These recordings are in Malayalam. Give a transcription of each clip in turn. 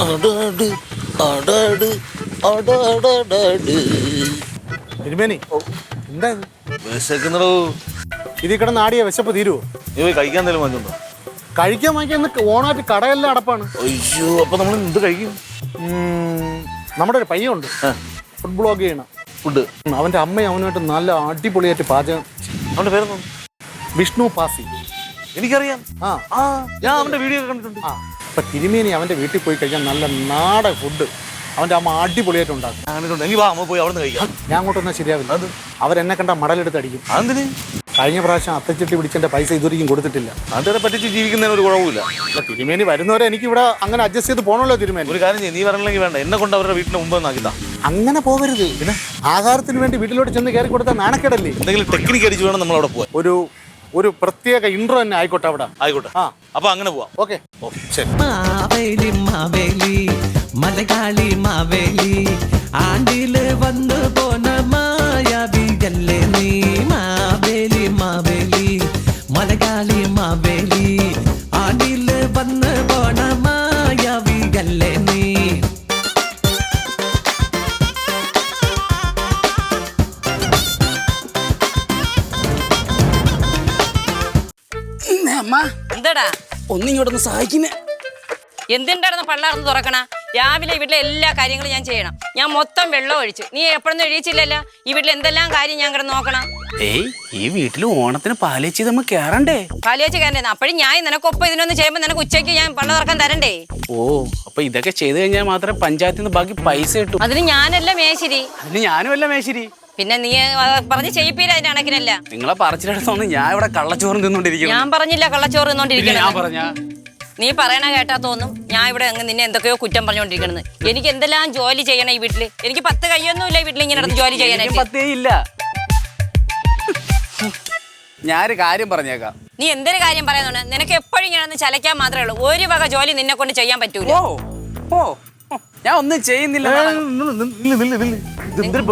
അടാട് അടാട് അടാടാടാട് തിരുമേനി എന്താ? ഇത്? വിശക്കുന്നടോ? ഇതിൽ കിടന്ന് ആടിയ വിശപ്പ് തീരുവോ? നീ പോയി കഴിക്കാൻ എന്തെങ്കിലും വാങ്ങിച്ചോ കഴിക്കാൻ വാങ്ങിയ ഇന്ന് ഓണായിട്ട് കടയെല്ലാം അടപ്പാണ്. അയ്യോ അപ്പൊ നമ്മൾ എന്ത് കഴിക്കും? നമ്മുടെ ഒരു പയ്യുണ്ട് ഫുഡ് ബ്ലോഗ് ചെയ്യണം. ഫുഡ്? അവന്റെ അമ്മയും അവനുമായിട്ട് നല്ല അടിപൊളിയായിട്ട് പാചകം അവന്റെ പേരെന്താ? വിഷ്ണു പാസി. എനിക്കറിയാം. ആ. ആ ഞാൻ അവന്റെ വീഡിയോ കണ്ടിട്ടുണ്ട്. ആ. അപ്പൊ തിരുമേനി അവന്റെ വീട്ടിൽ പോയി കഴിഞ്ഞാൽ നല്ല നാടൻ ഫുഡ് അവന്റെ അമ്മ അടിപൊളിയായിട്ട് ഉണ്ടാക്കും. ഞാൻ അങ്ങോട്ടൊന്നും ശരിയാവില്ല. അവരെന്നെ കണ്ട മടലെടുത്ത് അടിക്കും അതിന് കഴിഞ്ഞ പ്രാവശ്യം അത്തച്ചിട്ട് പിടിച്ചതിന്റെ പൈസ ഇതുവരെയും കൊടുത്തിട്ടില്ല. അതിനെ പറ്റിച്ച് ജീവിക്കുന്നതിന് ഒരു കുഴപ്പമില്ല തിരുമേനി വരുന്നവരെ എനിക്ക് ഇവിടെ അങ്ങനെ അഡ്ജസ്റ്റ് ചെയ്ത് പോകണമല്ലോ തിരുമേനി. ഒരു കാര്യം നീ പറഞ്ഞില്ലെങ്കിൽ വേണ്ട. എന്നെ കൊണ്ട് അവരുടെ വീട്ടിന് മുമ്പ് നാക്കിത്താ അങ്ങനെ പോകരുത്. പിന്നെ? ആഹാരത്തിന് വേണ്ടി വീട്ടിലോട്ട് ചെന്ന് കയറി കൊടുത്താൽ നാണക്കേടല്ലേ? എന്തെങ്കിലും ടെക്നിക്ക് അടിച്ച് വേണം നമ്മൾ അവിടെ പോവാൻ. ഒരു ഒരു പ്രത്യേക ഇൻട്രോ തന്നെ ആയിക്കോട്ടെ അവിടെ. ആയിക്കോട്ടെ. ആ. അപ്പം അങ്ങനെ പോവാം. ഓക്കെ ഓ ശരി മാവേലി മാവേലി മലയാളി മാവേലി ആണ്ടിൽ വന്നു പോന മായാവിയല്ലേ നീ മാവേലി മാവേലി മലയാളി മാവേലി ആണ്ടിൽ വന്നു പോന മായാവിയല്ലേ നീ അമ്മ ഒന്നിങ്ങോട്ടൊന്ന് സഹായിക്കുന്നേ. എന്തിണ്ടായിരുന്നു പള്ളാർന്ന് തുറക്കണ? രാവിലെ വീട്ടിലെ എല്ലാ കാര്യങ്ങളും ഞാൻ ചെയ്യണം. ഞാൻ മൊത്തം വെള്ളം ഒഴിച്ചു. നീ എപ്പോഴൊന്നും എഴുതിച്ചില്ലല്ലോ ഈ വീട്ടിൽ എന്തെല്ലാം കാര്യം ഞാൻ കിടന്ന് നോക്കണം? ഏയ് ഈ വീട്ടിൽ ഓണത്തിന് പാലേച്ചി നമ്മൾ കേറണ്ടേ? പാലേച്ചി കയറേ അപ്പോഴും ഞാൻ നിനക്കൊപ്പം ഇതിനൊന്നും ചെയ്യുമ്പോൾ നിനക്ക് ഉച്ചയ്ക്ക് ഞാൻ പള്ള തുറക്കാൻ തരണ്ടേ? ഓ അപ്പൊ ഇതൊക്കെ ചെയ്തു കഴിഞ്ഞാൽ മാത്രമേ പഞ്ചായത്തിൽ നിന്ന് ബാക്കി പൈസ കിട്ടൂ. അതിന് ഞാനല്ല മേശിരി. അതിന് ഞാനും അല്ല മേശിരി. പിന്നെ നീ പറഞ്ഞ് ചെയ്യിപ്പീര അതിന്റെ കണക്കിനല്ല. നിങ്ങളെ പറച്ചിലെടുത്തോന്ന് ഞാൻ ഇവിടെ കള്ളച്ചോറ് തിന്നോണ്ടിരിക്കുന്നു. ഞാൻ പറഞ്ഞില്ല കള്ളച്ചോറ് നിന്നോണ്ടിരിക്കണം നീ പറയണ കേട്ടാ തോന്നും ഞാൻ ഇവിടെ അങ്ങ് നിന്നെ എന്തൊക്കെയോ കുറ്റം പറഞ്ഞുകൊണ്ടിരിക്കണെന്ന് എനിക്ക് എന്തെല്ലാം ജോലി ചെയ്യണം ഈ വീട്ടിൽ? എനിക്ക് പത്ത് കയ്യൊന്നുമില്ല ഈ വീട്ടിൽ ഇങ്ങനെ അടുത്ത് ജോലി ചെയ്യാനായിട്ട്. പത്തേ ഇല്ല. ഞാനൊരു കാര്യം പറഞ്ഞേക്കാം. നീ എന്തൊരു കാര്യം പറയുന്നുണ്ട് നിനക്ക് എപ്പോഴും ഇങ്ങനെ ഒന്ന് ചലയ്ക്കാൻ മാത്രമേ ഉള്ളൂ. ഒരു വക ജോലി നിന്നെ കൊണ്ട് ചെയ്യാൻ പറ്റൂല. ഓ, ഞാൻ ഒന്നും ചെയ്യുന്നില്ല. എന്തൊരു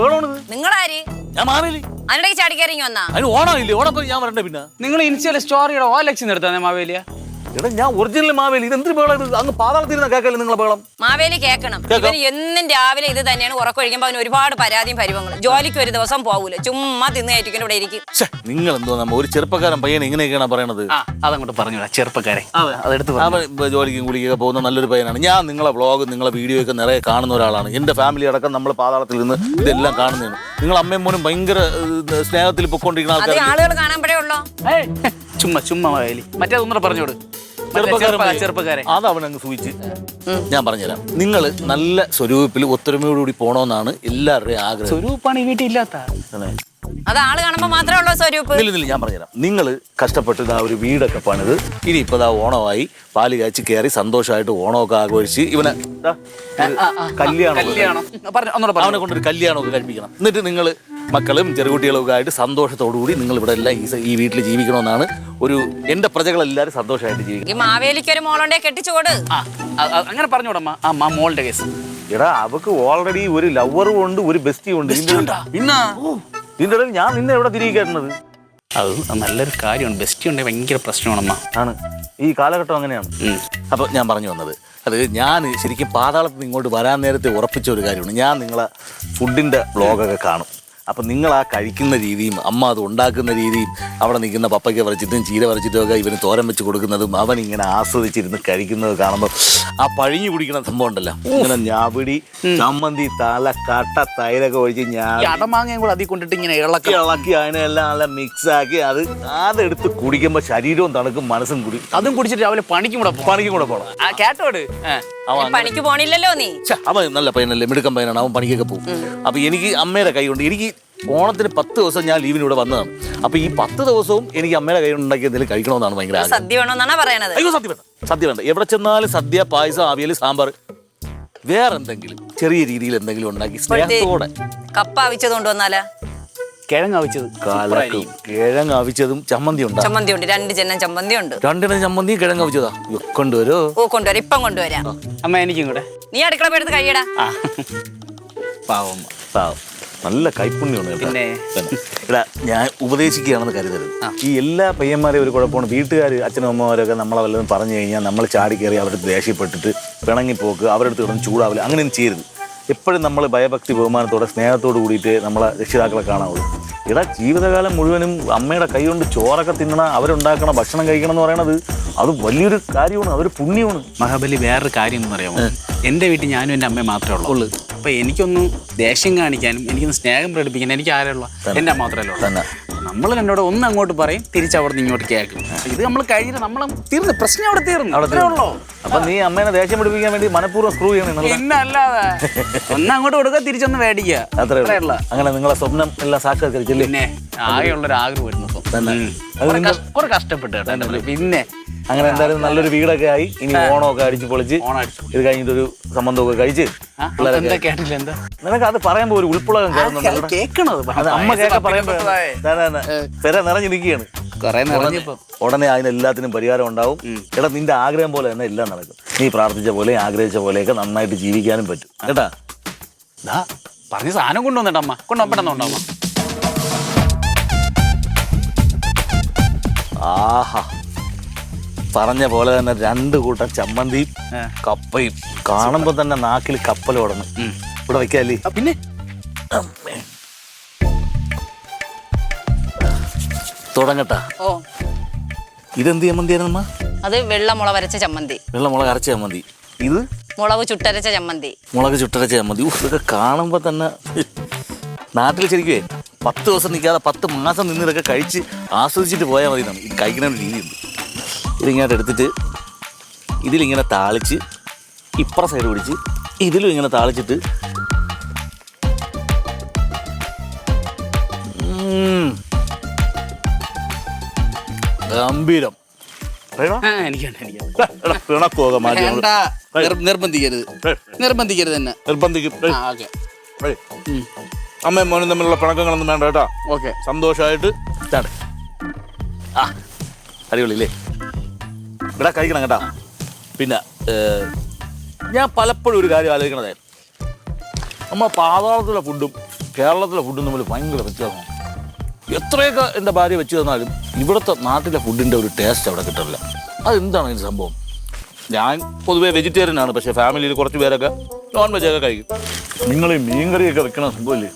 നിങ്ങളാര്? ഞാൻ അതിനിടയ്ക്ക് ചാടിക്കയറിങ്ങി വന്നാ. അതിന് ഓണം ഞാൻ വരണ്ടേ പിന്നെ. നിങ്ങൾ ഇനിഷ്യൽ സ്റ്റോറിയുടെ ഓ ലക്ഷ്യം നിർത്താൻ മാവേലിയ? എടാ ഞാൻ ഒറിജിനൽ മാവേലി. ഇത് എന്തിനു ബഹളം ഇത്? അങ്ങ് പാതാളത്തിരുന്ന കേക്കല്ലേ നിങ്ങളെ ബഹളം? മാവേലി കേൾക്കണം. ഇവന് എന്നും രാവിലെ ഇത് തന്നെയാണ് ഉറക്കൊഴിക്കുമ്പോൾ അവന് ഒരുപാട് പരാതിയും പരിവങ്ങളും ജോലിക്ക് ഒരു ദിവസം പോകൂല ചുമ്മാ തിന്ന് കയറ്റിക്കൊണ്ട് ഇവിടെ ഇരിക്കും. ഛെ, നിങ്ങൾ എന്തോ നമ്മ ഒരു ചെറുപ്പക്കാരൻ പയ്യനെ ഇങ്ങനെയൊക്കെയാണ് പറയണത്. ആ അതങ്ങോട്ട് പറഞ്ഞോടാ ചെറുപ്പക്കാരെ. അതെടുത്ത് പറഞ്ഞു. അവൻ ഇപ്പൊ ജോലിക്കും കുളിക്കൊക്കെ പോകുന്ന നല്ലൊരു പയ്യനാണ്. ഞാൻ നിങ്ങളെ വ്ളോഗ് നിങ്ങളെ വീഡിയോ ഒക്കെ നിറയെ കാണുന്ന ഒരാളാണ്. എന്റെ ഫാമിലി അടക്കം നമ്മൾ പാതാളത്തിൽ നിന്ന് ഇതെല്ലാം കാണുന്നതാണ്. നിങ്ങൾ അമ്മയും മോനും ഭയങ്കര ഏഹ്, സ്നേഹത്തിൽ പൊക്കോണ്ടിരിക്കുന്ന അത് ആൾക്കാർ ആളുകൾ കാണാൻ ഉള്ളോ? ഏയ്, ചുമ്മാ ചുമ്മാ വയലി. പറഞ്ഞോട് മറ്റേ ചെറുപ്പക്കാ- ചെറുപ്പക്കാരെ. അതവനങ്ങ് അവൻ സൂചിച്ച്. ഞാൻ പറഞ്ഞുതരാം. നിങ്ങൾ നല്ല സ്വരൂപത്തിൽ ഒത്തൊരുമയോടുകൂടി പോണോന്നാണ് എല്ലാവരുടെയും ആഗ്രഹം. സ്വരൂപ്പാണ് ഈ വീട്ടിൽ ഇല്ലാത്ത? അത് ആൾ കാണുമ്പോ മാത്രമേ ഉള്ള സ്വരൂപ്പ് ഇല്ല ഇല്ല ഞാൻ പറഞ്ഞുതരാം. നിങ്ങൾ കഷ്ടപ്പെട്ട് ആ ഒരു വീടൊക്കെ പണിത് ഇനി ഇപ്പൊ ദാ ഓണമായി പാൽ കാച്ചി കയറി സന്തോഷമായിട്ട് ഓണമൊക്കെ ആഘോഷിച്ച് ഇവനെ കല്യാണം ഒന്നുകൂടെ അവനെ കൊണ്ടൊരു കല്യാണമൊക്കെ കഴിപ്പിക്കണം. എന്നിട്ട് നിങ്ങൾ മക്കളും ചെറുകുട്ടികളും ഒക്കെ ആയിട്ട് സന്തോഷത്തോടുകൂടി നിങ്ങൾ ഇവിടെ എല്ലാം ഈ സ- ഈ വീട്ടിൽ ജീവിക്കണമെന്നാണ് ഒരു എന്റെ പ്രജകളെല്ലാവരും സന്തോഷമായിട്ട് ജീവിക്കണം ഈ മാവേലിക്ക് ഒരു മോളുണ്ടേ കെട്ടിച്ചുകൊട് ആ അങ്ങനെ പറഞ്ഞോടമ്മ. ആ മാ മോളുടെ കേസ്. എടാ അവക്ക് ഓൾറെഡി ഒരു ലവറും ഉണ്ട് ഒരു ബെസ്റ്റിയും ഉണ്ട്. ഇതിന്റെ ഇടയിൽ- പിന്നെ ഇതിന്റെ ഇടയിൽ ഞാൻ നിന്നെ എവിടെ തിരികെ കയറുന്നത് അത് നല്ലൊരു കാര്യമാണ്. ബെസ്റ്റ് ഉണ്ടെങ്കിൽ ഭയങ്കര പ്രശ്നമാണമ്മ. ആണ്. ഈ കാലഘട്ടം അങ്ങനെയാണ്. ഉം. അപ്പോൾ ഞാൻ പറഞ്ഞു വന്നത് അത് ഞാൻ ശരിക്കും പാതാളത്തിൽ നിന്ന് ഇങ്ങോട്ട് വരാൻ നേരത്തെ ഉറപ്പിച്ച ഒരു കാര്യമാണ്. ഞാൻ നിങ്ങളെ ഫുഡിന്റെ ബ്ലോഗൊക്കെ കാണും. അപ്പം നിങ്ങൾ ആ കഴിക്കുന്ന രീതിയും അമ്മ അത് ഉണ്ടാക്കുന്ന രീതിയും അവിടെ നിൽക്കുന്ന പപ്പയ്ക്ക് വരച്ചിട്ടും ചീര വരച്ചിട്ടും ഒക്കെ ഇവന് തോരൻ വെച്ച് കൊടുക്കുന്നതും അവൻ ഇങ്ങനെ ആസ്വദിച്ചിരുന്ന് കഴിക്കുന്നത് കാണുമ്പോൾ ആ പഴിഞ്ഞു കുടിക്കുന്ന സംഭവം ഉണ്ടല്ലോ. ഇങ്ങനെ ഞാപിടി ചമ്മന്തി തല കട്ട തൈരൊക്കെ ഒഴിച്ച് ഞാൻ അടമാങ്ങയും കൂടെ അതിൽ കൊണ്ടിട്ട് ഇങ്ങനെ ഇളക്കി. ഇളക്കി അതിനെല്ലാം നല്ല മിക്സ് ആക്കി അത് അതെടുത്ത് കുടിക്കുമ്പോൾ ശരീരവും തണുക്കും മനസ്സും കുടി അതും കുടിച്ചിട്ട് രാവിലെ പണിക്കും കൂടെ പണിക്കും കൂടെ പോകണം ആ കേട്ടോട് പണിക്ക് പോണില്ലല്ലോ നീ. ഛെ, അവൻ നല്ല പയ്യനല്ലേ മിടുക്കൻ പയ്യനാണ് അവൻ പണിക്കൊക്കെ പോകും. അപ്പൊ എനിക്ക് അമ്മയുടെ കൈ കൊണ്ട് എനിക്ക് ഓണത്തിന് പത്ത് ദിവസം ഞാൻ ലീവിന് ഇവിടെ വന്നതാണ്. അപ്പൊ ഈ പത്ത് ദിവസവും എനിക്ക് അമ്മയുടെ കൈ കൊണ്ട് ഉണ്ടാക്കി എന്തെങ്കിലും കഴിക്കണമെന്നാണ് ഭയങ്കര ആഗ്രഹം. സദ്യ പറയണത്? അയ്യോ സദ്യ വേണ്ട സദ്യ വേണ്ട. എവിടെ ചെന്നാലും സദ്യ പായസം അവിയൽ സാമ്പാർ വേറെ എന്തെങ്കിലും ചെറിയ രീതിയിൽ എന്തെങ്കിലും ഉണ്ടാക്കി സ്നേഹത്തോടെ. കപ്പ അവിച്ചത് കൊണ്ടുവന്നാലാ? കിഴങ്ങ് അവിച്ചത് കാലക്കും കിഴങ്ങ് അവിച്ചതും ചമ്മന്തി ഉണ്ട് ചമ്മന്തി ഉണ്ട് രണ്ട് ജനം ചമ്മന്തി ഉണ്ട് രണ്ടിനും ചമ്മന്തി കിഴങ്ങ് അവിച്ചതാ കൊണ്ടുവരോ. ഓ കൊണ്ടുവരാം. ഇപ്പം കൊണ്ടുവരാം. അമ്മ എനിക്കും കൂടെ. നീ അടുക്കള പോയെടുത്ത് കൈയടാ. ആ. പാവമ്മ പാവം. നല്ല കൈപ്പുണ്യമാണ്. പിന്നെ? എടാ ഞാൻ ഉപദേശിക്കുകയാണെന്ന് കരുതരുത്. ഈ എല്ലാ പയ്യന്മാരെയും ഒരു കുഴപ്പമാണ്. വീട്ടുകാർ അച്ഛനും അമ്മമാരൊക്കെ നമ്മളെ വല്ലതും പറഞ്ഞു കഴിഞ്ഞാൽ നമ്മൾ ചാടി കയറി അവരുടെ ദേഷ്യപ്പെട്ടിട്ട് പിണങ്ങിപ്പോക്ക് അവരുടെ അടുത്ത് കിടന്ന് ചൂടാവില്ല അങ്ങനെയൊന്നും ചെയ്യരുത്. എപ്പോഴും നമ്മൾ ഭയഭക്തി ബഹുമാനത്തോടെ സ്നേഹത്തോട് കൂടിയിട്ട് നമ്മളെ രക്ഷിതാക്കളെ കാണാവുള്ളൂ ഇട ജീവിതകാലം മുഴുവനും അമ്മയുടെ കൈ കൊണ്ട് ചോറൊക്കെ തിന്നണ അവരുണ്ടാക്കണ ഭക്ഷണം കഴിക്കണം എന്ന് പറയണത് അത് വലിയൊരു കാര്യമാണ് അതൊരു പുണ്യമാണ്. മഹാബലി വേറൊരു കാര്യം എന്ന് പറയാമോ? എന്റെ വീട്ടിൽ ഞാനും എന്റെ അമ്മയും മാത്രമേ ഉള്ളൂ. അപ്പൊ എനിക്കൊന്നും ദേഷ്യം കാണിക്കാനും എനിക്കൊന്ന് സ്നേഹം പ്രകടിപ്പിക്കാനും എനിക്ക് ആരുള്ള എന്റെ മാത്രമല്ല മാത്രമേ ഉള്ളൂ നമ്മൾ എന്നോട് ഒന്ന് അങ്ങോട്ട് പറയും തിരിച്ച് അവിടെ നിന്ന് ഇങ്ങോട്ട് കേൾക്കും. ഇത് നമ്മൾ കഴിഞ്ഞിട്ട് നമ്മൾ തീർന്നു പ്രശ്നം അവിടെ തീർന്നു. അവിടെ ഉള്ളൂ. അപ്പൊ നീ അമ്മേനെ ദേഷ്യം പിടിപ്പിക്കാൻ വേണ്ടി മനഃപൂർവം സ്ക്രൂ ചെയ്യണം പിന്നെ അല്ലാതെ ഒന്ന് അങ്ങോട്ട് കൊടുക്കുക തിരിച്ചൊന്ന് മേടിക്കുക. അത്രേ ഉള്ളൂ. അങ്ങനെ നിങ്ങളെ സ്വപ്നം എല്ലാം സാക്ഷാത്കരിച്ചില്ലേ? പിന്നെ ആകെയുള്ള ഒരു ആഗ്രഹം വരുന്നു ഇപ്പം. അത് കുറെ കഷ്ടപ്പെട്ടു. പിന്നെ അങ്ങനെ എന്തായാലും നല്ലൊരു വീടൊക്കെ ആയി. ഇനി ഓണമൊക്കെ അടിച്ച് പൊളിച്ച് ഇത് കഴിഞ്ഞിട്ടൊരു സംബന്ധമൊക്കെ കഴിച്ച് നിനക്ക് അത് പറയുമ്പോ ഒരു ഉൾപ്പുളകം കേൾക്കുന്നുണ്ട് അമ്മ കേൾക്ക പറയുമ്പോ പെര നിറഞ്ഞു നിൽക്കുകയാണ് ഉടനെ അതിനെല്ലാത്തിനും പരിഹാരം ഉണ്ടാവും. എടാ നിന്റെ ആഗ്രഹം പോലെ തന്നെ എല്ലാം നടക്കും. നീ പ്രാർത്ഥിച്ച പോലെ ആഗ്രഹിച്ച പോലെയൊക്കെ നന്നായിട്ട് ജീവിക്കാനും പറ്റും. കേട്ടാ? പറഞ്ഞ സാധനം കൊണ്ടുവന്നിട്ട് അമ്മ. കൊണ്ടുപോകാൻ പെട്ടെന്ന് കൊണ്ടുപോകാം ആഹാ. പറഞ്ഞ പോലെ തന്നെ രണ്ട് കൂട്ടം ചമ്മന്തിയും. കപ്പയും. കാണുമ്പോ തന്നെ നാക്കിൽ കപ്പൽ ഉടന്നു. ഇവിടെ വെക്കാല്ലേ പിന്നെ? തുടങ്ങട്ടാ. ഇതെന്ത് ആയിരുന്നു അത് വെള്ളമുള വരച്ച ചമ്മന്തി. വെള്ളമുള അരച്ച ചമ്മന്തി. ഇത്? മുളക് ചുട്ടരച്ച ചമ്മന്തി. മുളക് ചുട്ടരച്ച ചമ്മന്തി. ഇതൊക്കെ കാണുമ്പോൾ തന്നെ നാട്ടിൽ ശരിക്കുവേ പത്ത് ദിവസം നിൽക്കാതെ പത്ത് മാസം നിന്ന് ഇതൊക്കെ കഴിച്ച് ആസ്വദിച്ചിട്ട് പോയാൽ മതി നമുക്ക് ഇത് കഴിക്കുന്ന രീതിയുണ്ട്. ഇതിങ്ങോട്ട് എടുത്തിട്ട് ഇതിലിങ്ങനെ താളിച്ച് ഇപ്പുറ സൈഡ് പിടിച്ച് ഇതിലും ഇങ്ങനെ താളിച്ചിട്ട്. ഗംഭീരം. നിർബന്ധിക്കരുത്. നിർബന്ധിക്കരുത് തന്നെ നിർബന്ധിക്കും. അമ്മയും മോനും തമ്മിലുള്ള പിണക്കങ്ങളൊന്നും വേണ്ട കേട്ടോ. ഓക്കെ. സന്തോഷമായിട്ട് അടിപൊളി അടിപൊളിയില്ലേ? ഇവിടെ കഴിക്കണം കേട്ടോ. പിന്നെ ഞാൻ പലപ്പോഴും ഒരു കാര്യം ആലോചിക്കണതേ. നമ്മ പാതാളത്തിലെ ഫുഡും കേരളത്തിലെ ഫുഡും തമ്മിൽ ഭയങ്കര വ്യത്യാസമാണ്. എത്രയൊക്കെ എന്റെ ഭാര്യ വെച്ച് തന്നാലും ഇവിടുത്തെ നാട്ടിലെ ഫുഡിന്റെ ഒരു ടേസ്റ്റ് അവിടെ കിട്ടില്ല അതെന്താണ് അതിന്റെ സംഭവം? ഞാൻ പൊതുവേ വെജിറ്റേറിയൻ ആണ് പക്ഷേ ഫാമിലിയിൽ കുറച്ച് പേരൊക്കെ നോൺ വെജ് ഒക്കെ കഴിക്കും. നിങ്ങൾ ഈ മീൻകറിയൊക്കെ വെക്കണ സംഭവമില്ലേ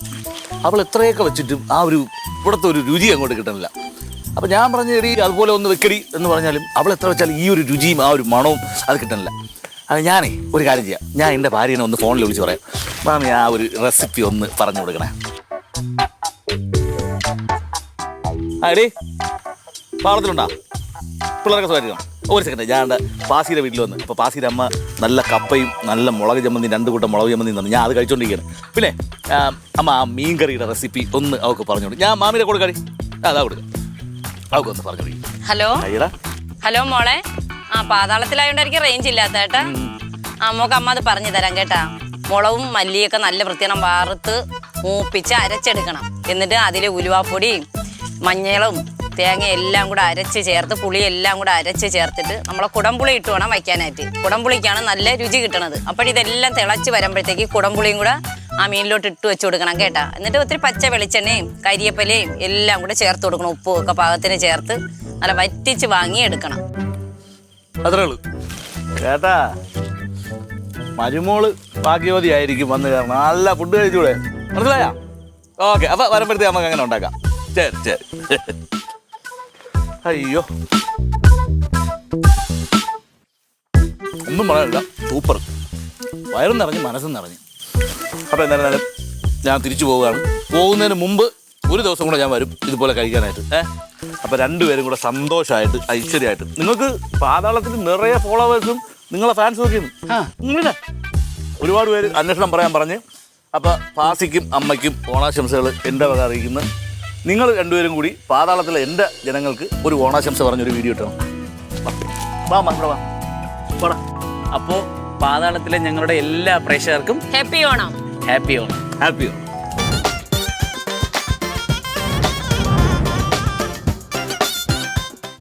അവൾ എത്രയൊക്കെ വെച്ചിട്ടും ആ ഒരു ഇവിടുത്തെ ഒരു രുചി അങ്ങോട്ട് കിട്ടുന്നില്ല അപ്പം ഞാൻ പറഞ്ഞ എടി അതുപോലെ ഒന്ന് വെക്കടി എന്ന് പറഞ്ഞാലും അവൾ എത്ര വെച്ചാൽ ഈ ഒരു രുചിയും ആ ഒരു മണവും അത് കിട്ടണില്ല. അത് ഞാനേ ഒരു കാര്യം ചെയ്യാം. ഞാൻ എന്റെ ഭാര്യനെ ഒന്ന് ഫോണിൽ വിളിച്ച് പറയാം. മാമി ആ ഒരു റെസിപ്പി ഒന്ന് പറഞ്ഞു കൊടുക്കണേ. ആ എടി പാളത്തിലുണ്ടോ പിള്ളേരൊക്കെ സുഖമായിരിക്കണം ഒരു സെക്കൻഡ് ഞാൻ എന്റെ പാസിയുടെ വീട്ടിൽ വന്ന്. അപ്പോൾ പാസിയുടെ അമ്മ നല്ല കപ്പയും നല്ല മുളക് ചമ്മന്തി രണ്ട് കൂട്ടം മുളക് ചമ്മന്തി തന്നു. ഞാൻ അത് കഴിച്ചുകൊണ്ടിരിക്കുകയാണ് പിന്നെ അമ്മ ആ മീൻ കറിയുടെ റെസിപ്പി ഒന്ന് അവൾക്ക് പറഞ്ഞോളൂ ഞാൻ മാമിനെ കൊടുക്കാടി അതാ കൊടുക്കാം. ഹലോ? ഹലോ മോളെ. ആ പാതാളത്തിലായോണ്ടായിരിക്കും റേഞ്ച് ഇല്ലാത്ത കേട്ടാ. ആ മോക്ക് അമ്മ അത് പറഞ്ഞു തരാം കേട്ടാ. മുളവും മല്ലിയൊക്കെ നല്ല വൃത്തിയണം വാർത്ത് മൂപ്പിച്ച് അരച്ചെടുക്കണം. എന്നിട്ട് അതിൽ ഉലുവാപ്പൊടിയും മഞ്ഞളും തേങ്ങ എല്ലാം കൂടെ അരച്ച് ചേർത്ത് പുളി എല്ലാം കൂടെ അരച്ച് ചേർത്തിട്ട് നമ്മളെ കുടംപുളി ഇട്ട് വേണം വയ്ക്കാനായിട്ട്. കുടംപുളിക്കാണ് നല്ല രുചി കിട്ടണത്. അപ്പോൾ ഇതെല്ലാം തിളച്ച് വരുമ്പോഴത്തേക്ക് കുടംപുളിയും കൂടെ ആ മീനിലോട്ട് ഇട്ട് വെച്ച് കൊടുക്കണം കേട്ടാ. എന്നിട്ട് ഒത്തിരി പച്ച വെളിച്ചെണ്ണയും കരിയപ്പലയും എല്ലാം കൂടെ ചേർത്ത് കൊടുക്കണം. ഉപ്പും ഒക്കെ പാകത്തിന് ചേർത്ത് നല്ല വറ്റിച്ച് വാങ്ങി എടുക്കണം കേട്ടാ മരുമോൾ ഭാഗ്യവതി ആയിരിക്കും വന്ന് കാരണം നല്ല ഫുഡ് കഴിച്ചൂടെ? മനസ്സിലായാ? ഓക്കെ അപ്പൊ വരുമ്പോഴത്തേക്ക് നമുക്ക് അങ്ങനെ ഉണ്ടാക്കാം. ശരി ശരി. അയ്യോ. ഒന്നും പറയാനില്ല സൂപ്പർ. വയറും നിറഞ്ഞു മനസ്സും നിറഞ്ഞ്. അപ്പൊ എന്തായാലും ഞാൻ തിരിച്ചു പോവുകയാണ്. പോകുന്നതിന് മുമ്പ് ഒരു ദിവസം കൂടെ ഞാൻ വരും ഇതുപോലെ കഴിക്കാനായിട്ട്. ഏഹ് അപ്പൊ രണ്ടുപേരും കൂടെ സന്തോഷമായിട്ട് ഐശ്വര്യമായിട്ട്. നിങ്ങൾക്ക് പാതാളത്തിൽ നിറയെ ഫോളോവേഴ്സും നിങ്ങളെ ഫാൻസും ഒക്കെ ഉണ്ട്. ആ. ഇങ്ങനെ. ഒരുപാട് പേര് അന്വേഷണം പറയാൻ പറഞ്ഞ്. അപ്പോൾ പാസിക്കും അമ്മയ്ക്കും ഓണാശംസകൾ എന്റെ വക അറിയിക്കുന്നു. നിങ്ങൾ രണ്ടുപേരും കൂടി പാതാളത്തിലെ എന്റെ ജനങ്ങൾക്ക് ഒരു ഓണാശംസ പറഞ്ഞൊരു വീഡിയോ ഇട്ടണം. വാ. വാ വാ. അപ്പോൾ പാതാളത്തിലെ ഞങ്ങളുടെ എല്ലാ പ്രേക്ഷകർക്കും happy Onam. Happy Onam. Happy